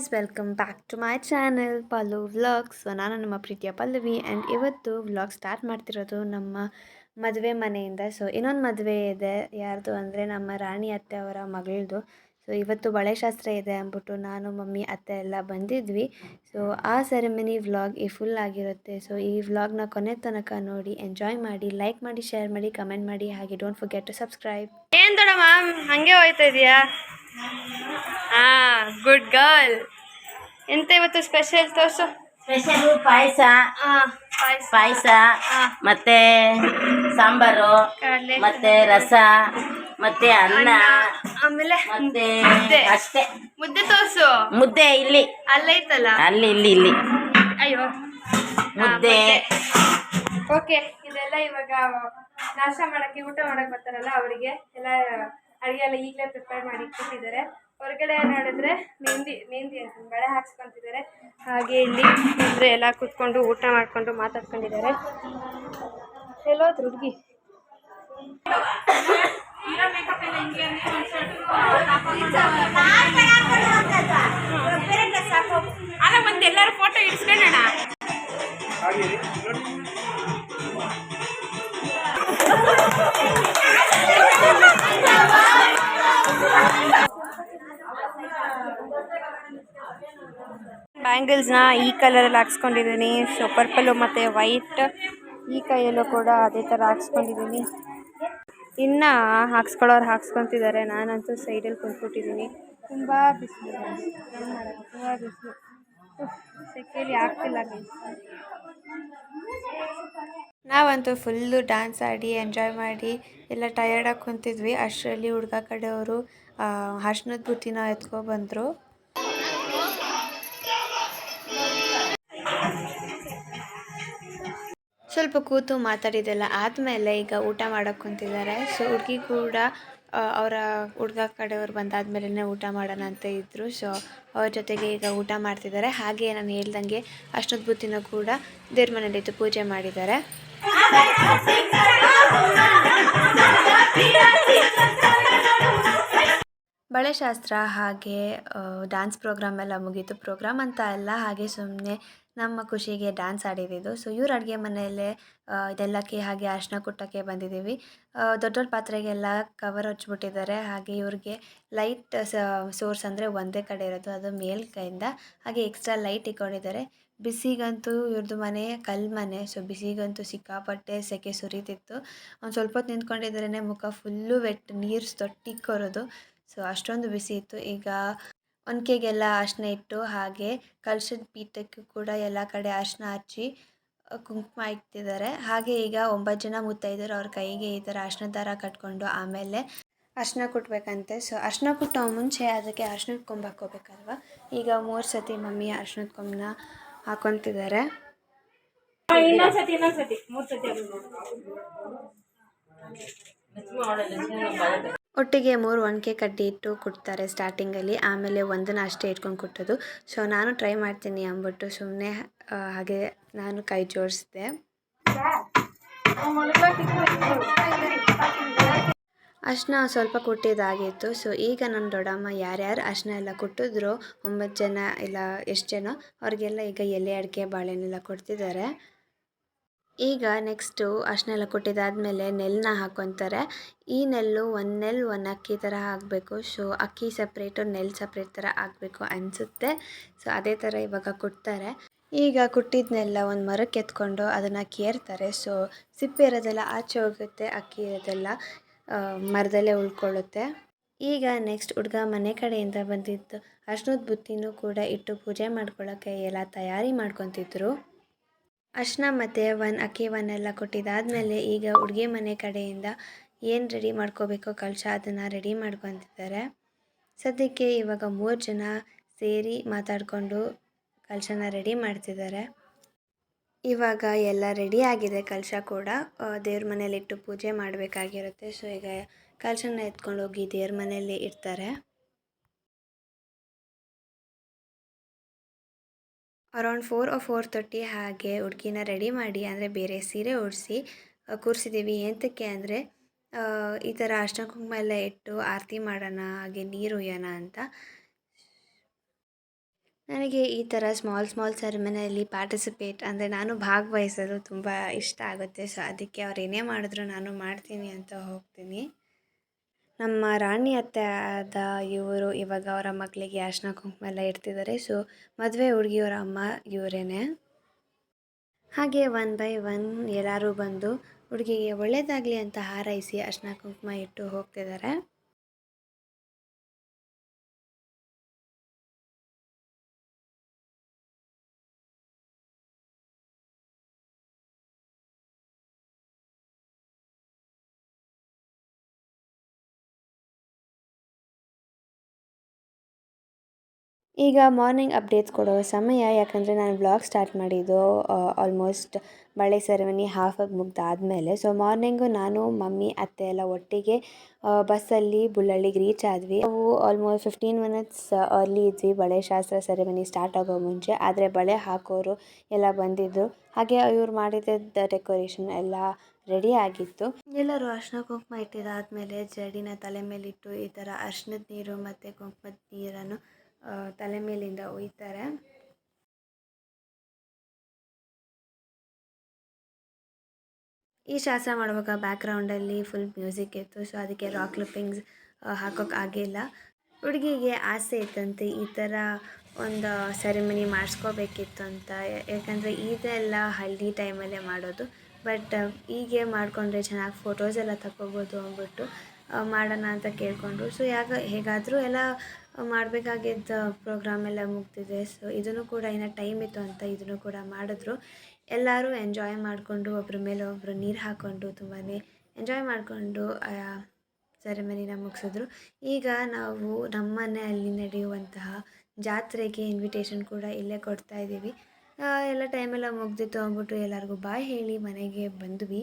Guys welcome back to my channel Pallu vlogs ನಾನು ನಮ್ಮ ಪ್ರೀತಿಯ ಪಲ್ಲವಿ ಆ್ಯಂಡ್ ಇವತ್ತು ವ್ಲಾಗ್ ಸ್ಟಾರ್ಟ್ ಮಾಡ್ತಿರೋದು ನಮ್ಮ ಮದುವೆ ಮನೆಯಿಂದ. ಸೊ ಇನ್ನೊಂದು ಮದುವೆ ಇದೆ. ಯಾರ್ದು ಅಂದರೆ ನಮ್ಮ ರಾಣಿ ಅತ್ತೆ ಅವರ ಮಗಳದು ಸೊ ಇವತ್ತು ಬಳೆಶಾಸ್ತ್ರ ಇದೆ ಅಂದ್ಬಿಟ್ಟು ನಾನು ಮಮ್ಮಿ ಅತ್ತೆ ಎಲ್ಲ ಬಂದಿದ್ವಿ. ಸೊ ಆ ಸೆರೆಮನಿ ವ್ಲಾಗ್ ಈ ಫುಲ್ ಆಗಿರುತ್ತೆ. ಸೊ ಈ ವ್ಲಾಗ್ನ ಕೊನೆ ತನಕ ನೋಡಿ ಎಂಜಾಯ್ ಮಾಡಿ ಲೈಕ್ ಮಾಡಿ ಶೇರ್ ಮಾಡಿ ಕಮೆಂಟ್ ಮಾಡಿ. ಹಾಗೆ ಡೋಂಟ್ ಫರ್ಗೆಟ್ ಟು ಸಬ್ಸ್ಕ್ರೈಬ್ ಏನು ಮ್ಯಾಮ್ ಹಾಗೆ ಹೋಯ್ತಾ ಇದೆಯಾ? ಹಾ ಗುಡ್ ಗರ್ಲ್ ಎಂತ ಇವತ್ತು ಸ್ಪೆಷಲ್ ತೋರ್ಸು? ಸ್ಪೆಷಲ್ ಪಾಯಸ ಪಾಯಸ. ಮತ್ತೆ ಸಾಂಬಾರು ಮತ್ತೆ ರಸ. ಮತ್ತೆ ಅನ್ನ ಆಮೇಲೆ ಮತ್ತೆ ಮುದ್ದೆ. ಅಷ್ಟೇ. ಮುದ್ದೆ ತೋರ್ಸು. ಮುದ್ದೆ ಇಲ್ಲಿ. ಅಲ್ಲೈತಲ್ಲ ಅಲ್ಲಿ ಇಲ್ಲಿ ಇಲ್ಲಿ. ಅಯ್ಯೋ. ಮುದ್ದೆ. ಓಕೆ ಇದೆಲ್ಲ ಇವಾಗ ನಾಶ ಮಾಡಕ್ಕೆ ಊಟ ಮಾಡಕ್ ಬರ್ತಾರಲ್ಲ ಅವರಿಗೆ. ಎಲ್ಲ ಅಡಿಗೆ ಎಲ್ಲ ಈಗಲೇ ಪ್ರಿಪೇರ್ ಮಾಡಿ ಇಟ್ಟಿದ್ದಾರೆ. ಹೊರಗಡೆ ನೋಡಿದ್ರೆ ಮೆಹಂದಿ ಮೆಹಂದಿ ಅಂತ ಬಳೆ ಹಾಕ್ಸ್ಕೊಂತಿದ್ದಾರೆ. ಹಾಗೆ ಇಲ್ಲಿ ಅಂದ್ರೆ ಎಲ್ಲ ಕೂತ್ಕೊಂಡು ಊಟ ಮಾಡ್ಕೊಂಡು ಮಾತಾಡ್ಕೊಂಡಿದ್ದಾರೆ. ಎಲ್ಲೋದ್ರು ಹುಡುಗಿ. ಅಲ್ಲ ಮತ್ತೆ ಎಲ್ಲರೂ ಫೋಟೋ ಇಡ್ಸ್ಕೊಳ್ಳೋಣ ಬ್ಯಾಂಗಲ್ಸ್ನ ಈ ಕಲರಲ್ಲಿ ಹಾಕ್ಸ್ಕೊಂಡಿದ್ದೀನಿ. ಸೊ ಪರ್ಪಲು ಮತ್ತು ವೈಟ್ ಈ ಕೈಯಲ್ಲೂ ಕೂಡ ಅದೇ ಥರ ಹಾಕ್ಸ್ಕೊಂಡಿದ್ದೀನಿ. ಇನ್ನು ಹಾಕ್ಸ್ಕೊಳ್ಳೋರು ಹಾಕ್ಸ್ಕೊತಿದ್ದಾರೆ ನಾನಂತೂ ಸೈಡಲ್ಲಿ ಕುಂತ್ಬಿಟ್ಟಿದ್ದೀನಿ ತುಂಬ ಬಿಸಿಲು. ತುಂಬ ಬಿಸಿಲು. ಸೆಕೆಯಲ್ಲಿ ಆಗ್ತಿಲ್ಲ. ನಾವಂತೂ ಫುಲ್ಲು ಡ್ಯಾನ್ಸ್ ಆಡಿ ಎಂಜಾಯ್ ಮಾಡಿ, ಎಲ್ಲ ಟಯರ್ಡಾಗಿ ಕುಂತಿದ್ವಿ. ಅಷ್ಟರಲ್ಲಿ ಹುಡುಗ ಕಡೆಯವರು ಹರ್ಷಣದ ಬುತ್ತಿನ ಎತ್ಕೊಬಂದರು ಸ್ವಲ್ಪ ಕೂತು ಮಾತಾಡಿದೆಲ್ಲ ಆದಮೇಲೆ ಈಗ ಊಟ ಮಾಡೋಕ್ಕೆ ಕುಂತಿದ್ದಾರೆ. ಸೊ ಹುಡುಗಿ ಕೂಡ ಅವರ ಹುಡುಗ ಕಡೆಯವ್ರು ಬಂದಾದ್ಮೇಲೆ ಊಟ ಮಾಡೋಣ ಅಂತ ಇದ್ದರು ಸೊ ಅವ್ರ ಜೊತೆಗೆ ಈಗ ಊಟ ಮಾಡ್ತಿದ್ದಾರೆ. ಹಾಗೆ ನಾನು ಹೇಳ್ದಂಗೆ ಅಷ್ಟೊಂದು ಬುತ್ತಿನ ಕೂಡ ದೇವ್ರ ಮನೇಲಿದ್ದು ಪೂಜೆ ಮಾಡಿದ್ದಾರೆ. ಬಳೆಶಾಸ್ತ್ರ ಹಾಗೆ ಡ್ಯಾನ್ಸ್ ಪ್ರೋಗ್ರಾಮ್ ಎಲ್ಲ ಮುಗೀತು. ಪ್ರೋಗ್ರಾಮ್ ಅಂತ ಅಲ್ಲ, ಹಾಗೆ ಸುಮ್ಮನೆ ನಮ್ಮ ಖುಷಿಗೆ ಡ್ಯಾನ್ಸ್ ಆಡಿದ್ದು ಸೊ ಇವ್ರ ಅಡುಗೆ ಮನೆಯಲ್ಲೇ ಇದೆಲ್ಲಕ್ಕೆ ಹಾಗೆ ಅರ್ಶಿನ ಕುಟ್ಟಕ್ಕೆ ಬಂದಿದ್ದೀವಿ. ದೊಡ್ಡ ದೊಡ್ಡ ಪಾತ್ರೆಗೆಲ್ಲ ಕವರ್ ಹಚ್ಚಿಬಿಟ್ಟಿದ್ದಾರೆ ಹಾಗೆ ಇವ್ರಿಗೆ ಲೈಟ್ ಸೋರ್ಸ್ ಅಂದರೆ ಒಂದೇ ಕಡೆ ಇರೋದು. ಅದು ಮೇಲ್ಕೈಯಿಂದ ಹಾಗೆ ಎಕ್ಸ್ಟ್ರಾ ಲೈಟ್ ಇಟ್ಕೊಂಡಿದ್ದಾರೆ ಬಿಸಿಗಂತೂ ಇವ್ರದ್ದು ಮನೆ ಕಲ್ಲು ಮನೆ. ಸೊ ಬಿಸಿಗಂತೂ ಸಿಕ್ಕಾಪಟ್ಟೆ ಸೆಕೆ ಸುರಿತಿತ್ತು. ಒಂದು ಸ್ವಲ್ಪ ಹೊತ್ತು ನಿಂತ್ಕೊಂಡಿದ್ರೇ ಮುಖ ಫುಲ್ಲು ವೆಟ್ ನೀರು ತೊಟ್ಟಿಕ್ಕೋರೋದು ಸೊ ಅಷ್ಟೊಂದು ಬಿಸಿ ಇತ್ತು. ಈಗ ಒನಕೆಗೆಲ್ಲ ಅರ್ಶಿನ ಇಟ್ಟು ಹಾಗೆ ಕಲಶದ ಪೀಠಕ್ಕೂ ಕೂಡ ಎಲ್ಲ ಕಡೆ ಅರ್ಶಿನ ಹಚ್ಚಿ ಕುಂಕುಮ ಇಟ್ಟಿದ್ದಾರೆ. ಹಾಗೆ ಈಗ ಒಂಬತ್ತು ಜನ ಮುತ್ತೈದರು ಅವ್ರ ಕೈಗೆ ಈ ಥರ ಅರ್ಶಿನ ದಾರ ಕಟ್ಕೊಂಡು ಆಮೇಲೆ ಅರ್ಶಿನ ಕೊಟ್ಬೇಕಂತೆ. ಸೊ ಅರ್ಶಿನ ಕುಟ್ಟೋ ಮುಂಚೆ ಅದಕ್ಕೆ ಅರ್ಶಿನದ ಕೊಂಬು ಹಾಕ್ಕೋಬೇಕಲ್ವ? ಈಗ ಮೂರು ಸತಿ ಮಮ್ಮಿ ಅರ್ಶಿನದ ಕೊಂಬನ್ನ ಹಾಕೊತಿದ್ದಾರೆ ಒಟ್ಟಿಗೆ ಮೂರು ಒಣಕೆ ಕಡ್ಡಿ ಇಟ್ಟು ಕೊಡ್ತಾರೆ ಸ್ಟಾರ್ಟಿಂಗಲ್ಲಿ ಆಮೇಲೆ ಒಂದನ್ನು ಅಷ್ಟೇ ಇಟ್ಕೊಂಡು ಕುಟ್ಟೋದು. ಸೊ ನಾನು ಟ್ರೈ ಮಾಡ್ತೀನಿ ಅಂದ್ಬಿಟ್ಟು ಸುಮ್ಮನೆ ಹಾಗೆ ನಾನು ಕೈ ಜೋಡಿಸಿದೆ. ಅರ್ಶಿನ ಸ್ವಲ್ಪ ಕೊಟ್ಟಿದ್ದಾಗಿತ್ತು ಸೊ ಈಗ ನನ್ನ ದೊಡ್ಡಮ್ಮ ಯಾರ್ಯಾರು ಅರ್ಶಿನ ಎಲ್ಲ ಕುಟ್ಟಿದ್ರು, ಒಂಬತ್ತು ಜನ ಇಲ್ಲ, ಎಷ್ಟು ಜನ, ಅವ್ರಿಗೆಲ್ಲ ಈಗ ಎಲೆ ಅಡಿಕೆ ಬಾಳೆಹಣ್ಣೆಲ್ಲ ಕೊಡ್ತಿದ್ದಾರೆ. ಈಗ ನೆಕ್ಸ್ಟು ಅರ್ಶಿನ ಕೊಟ್ಟಿದ್ದಾದಮೇಲೆ ನೆಲ್ಲನ್ನ ಹಾಕ್ಕೊತಾರೆ. ಈ ನೆಲ್ಲು ಒಂದು ನೆಲ್, ಒಂದು ಅಕ್ಕಿ ಥರ ಹಾಕಬೇಕು. ಸೊ ಅಕ್ಕಿ ಸಪ್ರೇಟು ನೆಲ್ ಸಪ್ರೇಟ್ ಥರ ಹಾಕಬೇಕು ಅನಿಸುತ್ತೆ. ಸೊ ಅದೇ ಥರ ಇವಾಗ ಕೊಡ್ತಾರೆ ಈಗ ಕುಟ್ಟಿದ್ನೆಲ್ಲ ಒಂದು ಮರಕ್ಕೆ ಎತ್ಕೊಂಡು ಅದನ್ನು ಕೇರ್ತಾರೆ ಸೊ ಸಿಪ್ಪೆ ಇರೋದೆಲ್ಲ ಆಚೆ ಹೋಗುತ್ತೆ, ಅಕ್ಕಿ ಇರೋದೆಲ್ಲ ಮರದಲ್ಲೇ ಉಳ್ಕೊಳ್ಳುತ್ತೆ. ಈಗ ನೆಕ್ಸ್ಟ್ ಹುಡುಗ ಮನೆ ಕಡೆಯಿಂದ ಬಂದಿದ್ದು ಅರ್ಶನದ ಬುತ್ತಿನೂ ಕೂಡ ಇಟ್ಟು ಪೂಜೆ ಮಾಡ್ಕೊಳ್ಳೋಕ್ಕೆ ಎಲ್ಲ ತಯಾರಿ ಮಾಡ್ಕೊತಿದ್ರು. ಅರ್ಶಿನ ಮತ್ತು ಒನ್ ಅಕ್ಕಿ ಒನ್ನೆಲ್ಲ ಕೊಟ್ಟಿದ್ದಾದಮೇಲೆ ಈಗ ಹುಡುಗಿ ಮನೆ ಕಡೆಯಿಂದ ಏನು ರೆಡಿ ಮಾಡ್ಕೋಬೇಕೋ ಕಲಶ ಅದನ್ನು ರೆಡಿ ಮಾಡ್ಕೊತಿದ್ದಾರೆ. ಸದ್ಯಕ್ಕೆ ಇವಾಗ ಮೂರು ಜನ ಸೇರಿ ಮಾತಾಡಿಕೊಂಡು ಕಲಶನ ರೆಡಿ ಮಾಡ್ತಿದ್ದಾರೆ. ಇವಾಗ ಎಲ್ಲ ರೆಡಿ ಆಗಿದೆ ಕಲಶ ಕೂಡ. ದೇವ್ರ ಮನೇಲಿಟ್ಟು ಪೂಜೆ ಮಾಡಬೇಕಾಗಿರುತ್ತೆ. ಸೊ ಈಗ ಕಲಶನ ಎತ್ಕೊಂಡು ಹೋಗಿ ದೇವ್ರ ಮನೆಯಲ್ಲಿ ಇಡ್ತಾರೆ. ಅರೌಂಡ್ ಫೋರ್ ಫೋರ್ ತರ್ಟಿ ಹಾಗೆ ಹುಡುಗಿನ ರೆಡಿ ಮಾಡಿ, ಅಂದರೆ ಬೇರೆ ಸೀರೆ ಉಡಿಸಿ ಕೂರಿಸಿದ್ದೀವಿ ಏಂತಕ್ಕೆ ಅಂದರೆ ಈ ಥರ ಅರ್ಶನ ಕುಂಕುಮ ಎಲ್ಲ ಇಟ್ಟು ಆರತಿ ಮಾಡೋಣ, ಹಾಗೆ ನೀರು ಉಯ್ಯೋಣ ಅಂತ. ನನಗೆ ಈ ಥರ ಸ್ಮಾಲ್ ಸ್ಮಾಲ್ ಸೆರೆಮನಿಯಲ್ಲಿ ಪಾರ್ಟಿಸಿಪೇಟ್ ಅಂದರೆ ನಾನು ಭಾಗವಹಿಸಲು ತುಂಬ ಇಷ್ಟ ಆಗುತ್ತೆ. ಸೊ ಅದಕ್ಕೆ ಅವ್ರು ಏನೇ ಮಾಡಿದ್ರು ನಾನು ಮಾಡ್ತೀನಿ ಅಂತ ಹೋಗ್ತೀನಿ. ನಮ್ಮ ರಾಣಿ ಅತ್ತೆ ಆದ ಇವರು ಇವಾಗ ಅವರ ಮಕ್ಕಳಿಗೆ ಅರಿಶಿನ ಕುಂಕುಮ ಎಲ್ಲ ಇಡ್ತಿದ್ದಾರೆ. ಸೊ ಮದುವೆ ಹುಡುಗಿಯವರ ಅಮ್ಮ ಇವರೇನೆ. ಹಾಗೆ ಒನ್ ಬೈ ಒನ್ ಎಲ್ಲರೂ ಬಂದು ಹುಡುಗಿಗೆ ಒಳ್ಳೆಯದಾಗಲಿ ಅಂತ ಹಾರೈಸಿ ಅರಿಶಿನ ಕುಂಕುಮ ಇಟ್ಟು ಹೋಗ್ತಿದ್ದಾರೆ. ಈಗ ಮಾರ್ನಿಂಗ್ ಅಪ್ಡೇಟ್ಸ್ ಕೊಡೋ ಸಮಯ, ಯಾಕಂದರೆ ನಾನು ಬ್ಲಾಗ್ ಸ್ಟಾರ್ಟ್ ಮಾಡಿದ್ದು ಆಲ್ಮೋಸ್ಟ್ ಬಳೆ ಸೆರೆಮನಿ ಹಾಫಾಗಿ ಮುಗ್ದಾದಮೇಲೆ. ಸೊ ಮಾರ್ನಿಂಗು ನಾನು, ಮಮ್ಮಿ, ಅತ್ತೆ ಎಲ್ಲ ಒಟ್ಟಿಗೆ ಬಸ್ಸಲ್ಲಿ ಬುಳ್ಳಳ್ಳಿಗೆ ರೀಚ್ ಆದ್ವಿ. ನಾವು ಆಲ್ಮೋಸ್ಟ್ ಫಿಫ್ಟೀನ್ ಮಿನಿಟ್ಸ್ ಅರ್ಲಿ ಇದ್ವಿ. ಬಳೆ ಶಾಸ್ತ್ರ ಸೆರೆಮನಿ ಸ್ಟಾರ್ಟ್ ಆಗೋ ಮುಂಚೆ. ಆದರೆ ಬಳೆ ಹಾಕೋರು ಎಲ್ಲ ಬಂದಿದ್ದರು ಹಾಗೆ ಇವ್ರು ಮಾಡಿದ್ದ ಡೆಕೋರೇಷನ್ ಎಲ್ಲ ರೆಡಿ ಆಗಿತ್ತು. ಎಲ್ಲರೂ ಅರ್ಶಿನ ಕುಂಕುಮ ಇಟ್ಟಿದ್ದಾದಮೇಲೆ ಜಡಿನ ತಲೆ ಮೇಲಿಟ್ಟು ಈ ಥರ ಅರ್ಶಿನದ ನೀರು ಮತ್ತು ಕುಂಕುಮದ ನೀರನ್ನು ತಲೆ ಮೇಲಿಂದ ಒಯ್ತಾರೆ. ಈ ಶಾಸ್ತ್ರ ಮಾಡುವಾಗ ಬ್ಯಾಕ್ಗ್ರೌಂಡಲ್ಲಿ ಫುಲ್ ಮ್ಯೂಸಿಕ್ ಇತ್ತು ಸೊ ಅದಕ್ಕೆ ರಾಕ್ ಕ್ಲಿಪ್ಪಿಂಗ್ಸ್ ಹಾಕೋಕೆ ಆಗಿಲ್ಲ ಹುಡುಗಿಗೆ ಆಸೆ ಇತ್ತಂತೆ, ಈ ಥರ ಒಂದು ಸೆರೆಮನಿ ಮಾಡಿಸ್ಕೋಬೇಕಿತ್ತು ಅಂತ. ಯಾಕಂದರೆ ಇದೆಲ್ಲ ಹಳ್ಳಿ ಟೈಮಲ್ಲೇ ಮಾಡೋದು. ಬಟ್ ಹೀಗೆ ಮಾಡಿಕೊಂಡ್ರೆ ಚೆನ್ನಾಗಿ ಫೋಟೋಸ್ ಎಲ್ಲ ತಗೋಬೋದು ಅಂದ್ಬಿಟ್ಟು ಮಾಡೋಣ ಅಂತ ಕೇಳಿಕೊಂಡ್ರು. ಸೊ ಯಾಕೆ ಹೇಗಾದರೂ ಎಲ್ಲ ಮಾಡಬೇಕಾಗಿದ್ದ ಪ್ರೋಗ್ರಾಮ್ ಎಲ್ಲ ಮುಗ್ತಿದೆ ಸೊ ಇದನ್ನು ಕೂಡ ಇನ್ನು ಟೈಮ್ ಇತ್ತು ಅಂತ ಇದನ್ನು ಕೂಡ ಮಾಡಿದ್ರು. ಎಲ್ಲರೂ ಎಂಜಾಯ್ ಮಾಡಿಕೊಂಡು ಒಬ್ಬರ ಮೇಲೆ ಒಬ್ಬರು ನೀರು ಹಾಕ್ಕೊಂಡು ತುಂಬಾ ಎಂಜಾಯ್ ಮಾಡಿಕೊಂಡು ಸೆರೆಮನಿನ ಮುಗಿಸಿದ್ರು. ಈಗ ನಾವು ನಮ್ಮನೆಯಲ್ಲಿ ನಡೆಯುವಂತಹ ಜಾತ್ರೆಗೆ ಇನ್ವಿಟೇಷನ್ ಕೂಡ ಇಲ್ಲೇ ಕೊಡ್ತಾ ಇದ್ದೀವಿ. ಎಲ್ಲ ಟೈಮೆಲ್ಲ ಮುಗ್ದಿತ್ತು ಅಂದ್ಬಿಟ್ಟು ಎಲ್ಲರಿಗೂ ಬಾಯ್ ಹೇಳಿ ಮನೆಗೆ ಬಂದ್ವಿ.